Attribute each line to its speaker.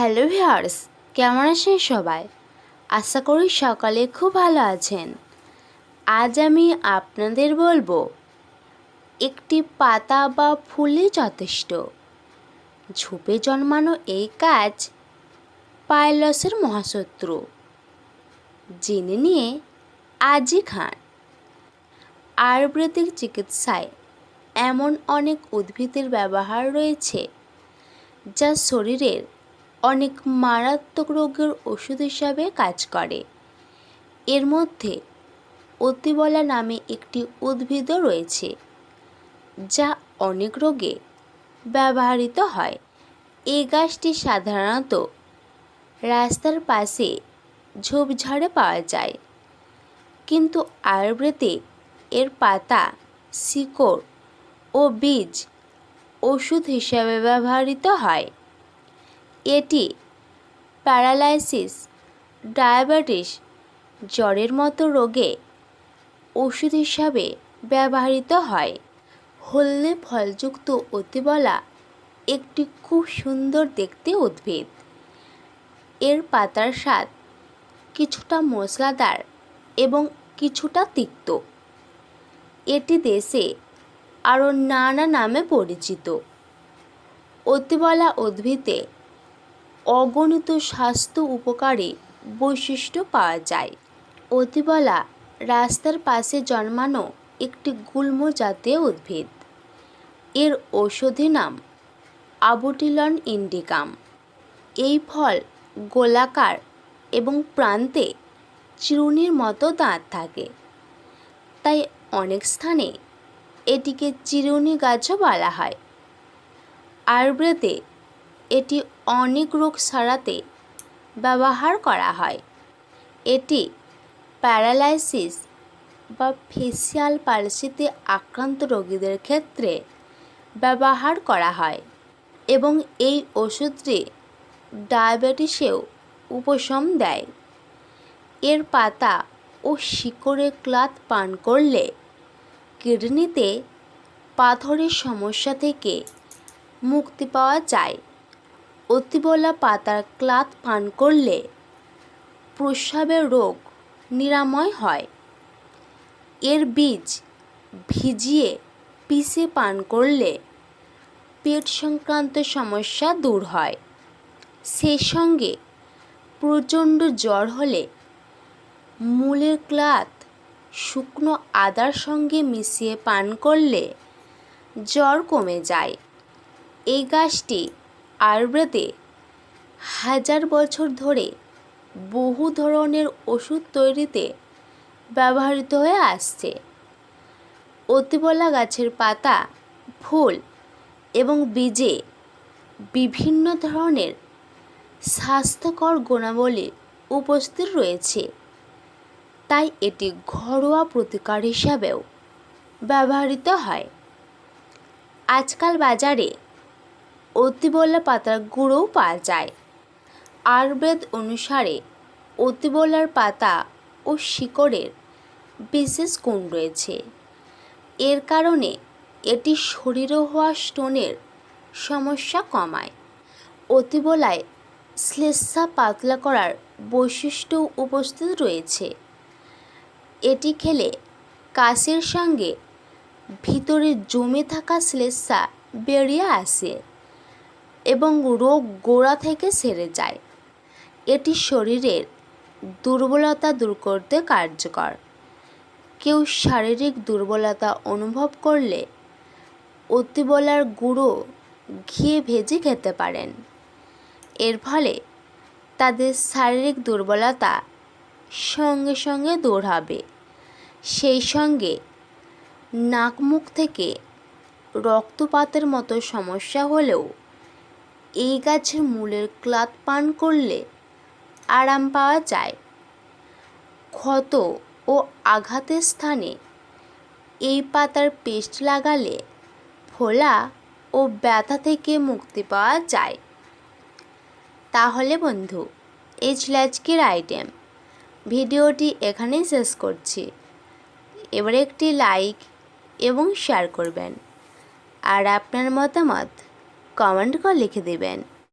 Speaker 1: Hello viewers, কেমন আছেন সবাই? আশা করি সকালে খুব ভালো আছেন। আজ আমি আপনাদের বলব, একটি পাতা বা ফুলই যথেষ্ট। ঝোপে জন্মানো এই কাজ পাইলসের মহাশত্রু। জেনে নিয়ে আজই খান। আয়ুর্বেদিক চিকিৎসায় এমন অনেক উদ্ভিদের ব্যবহার রয়েছে, যা শরীরের অনেক মারাত্মক রোগের ওষুধ হিসাবে কাজ করে। এর মধ্যে অতিবলা নামে একটি উদ্ভিদও রয়েছে, যা অনেক রোগে ব্যবহৃত হয়। এই গাছটি সাধারণত রাস্তার পাশে ঝোপঝাড়ে পাওয়া যায়, কিন্তু আয়ুর্বেদে এর পাতা, শিকড় ও বীজ ওষুধ হিসাবে ব্যবহৃত হয়। এটি প্যারালাইসিস, ডায়াবেটিস, জ্বরের মতো রোগে ওষুধ হিসাবে ব্যবহৃত হয়। হলদে ফলযুক্ত অতিবলা একটি খুব সুন্দর দেখতে উদ্ভিদ। এর পাতার স্বাদ কিছুটা মশলাদার এবং কিছুটা তিক্ত। এটি দেশে আরও নানা নামে পরিচিত। অতিবলা উদ্ভিদে অগণিত স্বাস্থ্য উপকারে বৈশিষ্ট্য পাওয়া যায়। অতিবলা রাস্তার পাশে জন্মানো একটি গুল্ম জাতীয় উদ্ভিদ। এর ঔষধি নাম আবুটিলন ইন্ডিকাম। এই ফল গোলাকার এবং প্রান্তে চিরুনির মতো দাঁত থাকে। তাই অনেক স্থানে এটিকে চিরুনি গাছও বলা হয়। আয়ুর্বেদে এটি অনেক রোগ সারাতে ব্যবহার করা হয়। এটি প্যারালাইসিস বা ফেসিয়াল পালসিতে আক্রান্ত রোগীদের ক্ষেত্রে ব্যবহার করা হয় এবং এই ওষুধটি ডায়াবেটিসেও উপশম দেয়। এর পাতা ও শিকড়ে ক্লাত পান করলে কিডনিতে পাথরের সমস্যা থেকে মুক্তি পাওয়া যায়। অতিবলা পাতার ক্লাত পান করলে প্রস্রাবের রোগ নিরাময় হয়। এর বীজ ভিজিয়ে পিষে পান করলে পেট সংক্রান্ত সমস্যা দূর হয়। সেই সঙ্গে প্রচণ্ড জ্বর হলে মূলের ক্লাত শুকনো আদার সঙ্গে মিশিয়ে পান করলে জ্বর কমে যায়। এই গাছটি আয়ুর্বেদে হাজার বছর ধরে বহু ধরনের ওষুধ তৈরিতে ব্যবহৃত হয়ে আসছে। অতিবলা গাছের পাতা, ফুল এবং বীজে বিভিন্ন ধরনের স্বাস্থ্যকর গুণাবলী উপস্থিত রয়েছে। তাই এটি ঘরোয়া প্রতিকার হিসাবেও ব্যবহৃত হয়। আজকাল বাজারে অতিবলা পাতার গুঁড়োও পাওয়া যায়। আয়ুর্বেদ অনুসারে অতিবলার পাতা ও শিকড়ের বিশেষ গুণ রয়েছে। এর কারণে এটি শরীরে হওয়া স্টোনের সমস্যা কমায়। অতিবলায় শ্লেষ্মা পাতলা করার বৈশিষ্ট্য উপস্থিত রয়েছে। এটি খেলে কাশির সঙ্গে ভিতরে জমে থাকা শ্লেষ্মা বেরিয়ে আসে। এবং রোগ গোড়া থেকে সেরে যায়। এটি শরীরের দুর্বলতা দূর করতে কার্যকর। কেউ শারীরিক দুর্বলতা অনুভব করলে অতিবলার গুঁড়ো ঘিয়ে ভেজে খেতে পারেন। এর ফলে তাদের শারীরিক দুর্বলতা সঙ্গে সঙ্গে দূর হবে। সেই সঙ্গে নাক মুখ থেকে রক্তপাতের মতো সমস্যা হলেও এই গাছের মূলের ক্লাত পান করলে আরাম পাওয়া যায়। ক্ষত ও আঘাতের স্থানে এই পাতার পেস্ট লাগালে ফোলা ও ব্যথা থেকে মুক্তি পাওয়া যায়। তাহলে বন্ধু, এই ছিল আজকের আইটেম। ভিডিওটি এখানেই শেষ করছি। এবার একটি লাইক এবং শেয়ার করবেন। আর আপনার মতামত? কমেন্ট করে লিখে দেবেন।